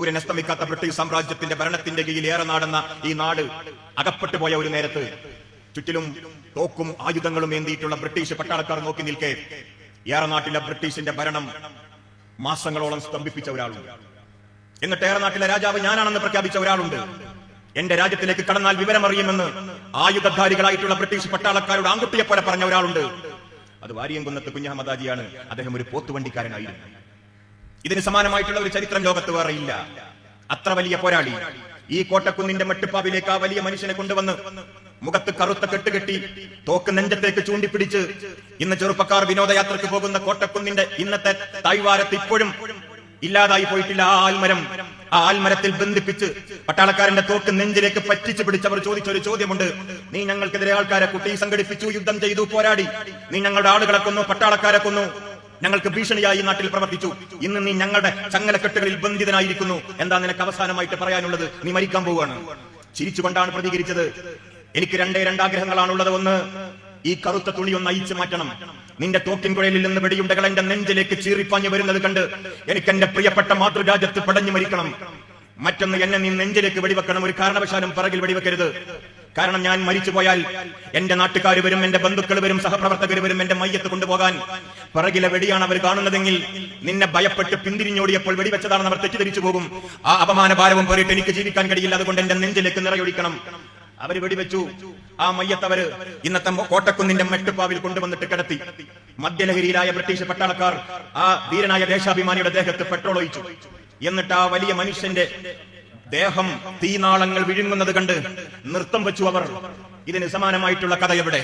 ഒരു നസ്തമിക്കാത്ത ബ്രിട്ടീഷ് സാമ്രാജ്യത്തിന്റെ ഭരണത്തിന്റെ കീഴിൽ ഏറെ നാടുന്ന ഈ നാട് അകപ്പെട്ടു പോയ ഒരു നേരത്ത് ചുറ്റിലും തോക്കും ആയുധങ്ങളും ഏന്തിയിട്ടുള്ള ബ്രിട്ടീഷ് പട്ടാളക്കാർ നോക്കി നിൽക്കെ ഏറെ നാട്ടിലെ ബ്രിട്ടീഷിന്റെ ഭരണം മാസങ്ങളോളം സ്തംഭിപ്പിച്ച ഒരാളുണ്ട്. എന്നിട്ട് ഏറെ നാട്ടിലെ രാജാവ് ഞാനാണെന്ന് പ്രഖ്യാപിച്ച ഒരാളുണ്ട്. എന്റെ രാജ്യത്തിലേക്ക് കടന്നാൽ വിവരമറിയുമെന്ന് ആയുധധാരികളായിട്ടുള്ള ബ്രിട്ടീഷ് പട്ടാളക്കാരുടെ ആൺകുട്ടിയെ പോലെ പറഞ്ഞ ഒരാളുണ്ട്. അത് വാരിയംകുന്നത്ത് കുഞ്ഞഹമ്മദാജിയാണ് അദ്ദേഹം ഒരു പോത്തുവണ്ടിക്കാരനായിരുന്നു. ഇതിന് സമാനമായിട്ടുള്ള ഒരു ചരിത്രം ലോകത്ത് വേറെയില്ല അത്ര വലിയ പോരാളി ഈ കോട്ടക്കുന്നിന്റെ മെട്ടുപ്പാവിലേക്ക് ആ വലിയ മനുഷ്യനെ കൊണ്ടുവന്ന് മുഖത്ത് കറുത്ത കെട്ടുകെട്ടി തോക്ക് നെഞ്ചത്തേക്ക് ചൂണ്ടിപ്പിടിച്ച് ഇന്ന് ചെറുപ്പക്കാർ വിനോദയാത്രക്ക് പോകുന്ന കോട്ടക്കുന്നിന്റെ ഇന്നത്തെ തായ്വാരത്ത് ഇപ്പോഴും ഇല്ലാതായി പോയിട്ടില്ല ആ ആൽമരം. ആ ആൽമരത്തിൽ ബന്ധിപ്പിച്ച് പട്ടാളക്കാരന്റെ തോക്ക് നെഞ്ചിലേക്ക് പറ്റിച്ചു പിടിച്ചവർ ചോദിച്ചൊരു ചോദ്യമുണ്ട്. നീ ഞങ്ങൾക്കെതിരെ ആൾക്കാരെ കുട്ടി സംഘടിപ്പിച്ചു യുദ്ധം ചെയ്തു പോരാടി. നീ ഞങ്ങളുടെ ആളുകളെ കൊന്നു പട്ടാളക്കാരെ കൊന്നു. ഞങ്ങൾക്ക് ഭീഷണിയായി നാട്ടിൽ പ്രവർത്തിച്ചു. ഇന്ന് നീ ഞങ്ങളുടെ ചങ്ങലക്കെട്ടുകളിൽ ബന്ധിതനായിരിക്കുന്നു. എന്താ നിനക്ക് അവസാനമായിട്ട് പറയാനുള്ളത്? നീ മരിക്കാൻ പോവുകയാണ്. ചിരിച്ചുകൊണ്ടാണ് പ്രതികരിച്ചത്. എനിക്ക് രണ്ടേ രണ്ടാഗ്രഹങ്ങളാണുള്ളത്. ഒന്ന് ഈ കറുത്ത തുണി ഒന്ന് അയച്ചു മാറ്റണം. നിന്റെ തോക്കിൻ കുഴലിൽ നിന്ന് വെടിയുണ്ടകൾ എന്റെ നെഞ്ചിലേക്ക് ചീറിപ്പാഞ്ഞു വരുന്നത് കണ്ട് എനിക്ക് എന്റെ പ്രിയപ്പെട്ട മാതൃരാജ്യത്ത് പടഞ്ഞു മരിക്കണം. മറ്റൊന്ന് എന്നെ നീ നെഞ്ചിലേക്ക് വെടിവെക്കണം. ഒരു കാരണവശാലും പിറകിൽ വെടിവെക്കരുത്. കാരണം ഞാൻ മരിച്ചു പോയാൽ എന്റെ നാട്ടുകാർ വരും എന്റെ ബന്ധുക്കൾ വരും സഹപ്രവർത്തകർ വരും എന്റെ മയ്യത്ത് കൊണ്ടുപോകാൻ. പിറകിലെ വെടിയാണ് അവർ കാണുന്നതെങ്കിൽ നിന്നെ ഭയപ്പെട്ട് പിന്തിരിഞ്ഞോടിയപ്പോൾ വെടിവെച്ചതാണെന്ന് അവർ തെറ്റിദ്ധരിച്ചു പോകും. ആ അപമാന ഭാരവും പേറിയിട്ട് എനിക്ക് ജീവിക്കാൻ കഴിയില്ല അതുകൊണ്ട് എന്റെ നെഞ്ചിലേക്ക് നിറയൊഴിക്കണം. അവർ വെടിവെച്ചു. ആ മയ്യത്തവര് ഇന്നത്തെ കോട്ടക്കുന്നിന്റെ മെട്ടുപ്പാവിൽ കൊണ്ടുവന്നിട്ട് കിടത്തി. മദ്യലഹരിയിലായ ബ്രിട്ടീഷ് പട്ടാളക്കാർ ആ ധീരനായ ദേശാഭിമാനിയുടെ ദേഹത്ത് പെട്രോൾ ഒഴിച്ചു. എന്നിട്ട് ആ വലിയ മനുഷ്യന്റെ ദേഹം തീനാളങ്ങൾ വിഴുങ്ങുന്നത് കണ്ട് നൃത്തം വെച്ചു അവർ. ഇതിന് സമാനമായിട്ടുള്ള കഥ എവിടെ?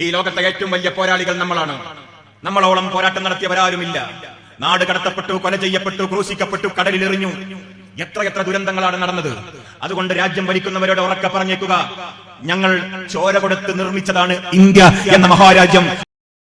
ഈ ലോകത്തെ ഏറ്റവും വലിയ പോരാളികൾ നമ്മളാണ്. നമ്മളോളം പോരാട്ടം നടത്തിയവരാരുമില്ല. നാട് കടത്തപ്പെട്ടു കൊല ചെയ്യപ്പെട്ടു ക്രൂശിക്കപ്പെട്ടു കടലിലെറിഞ്ഞു. എത്ര ദുരന്തങ്ങളാണ് നടന്നത്. അതുകൊണ്ട് രാജ്യം ഭരിക്കുന്നവരോട് ഉറക്കെ പറഞ്ഞേക്കുക. ഞങ്ങൾ ചോര കൊടുത്ത് നിർമ്മിച്ചതാണ് ഇന്ത്യ എന്ന മഹാരാജ്യം.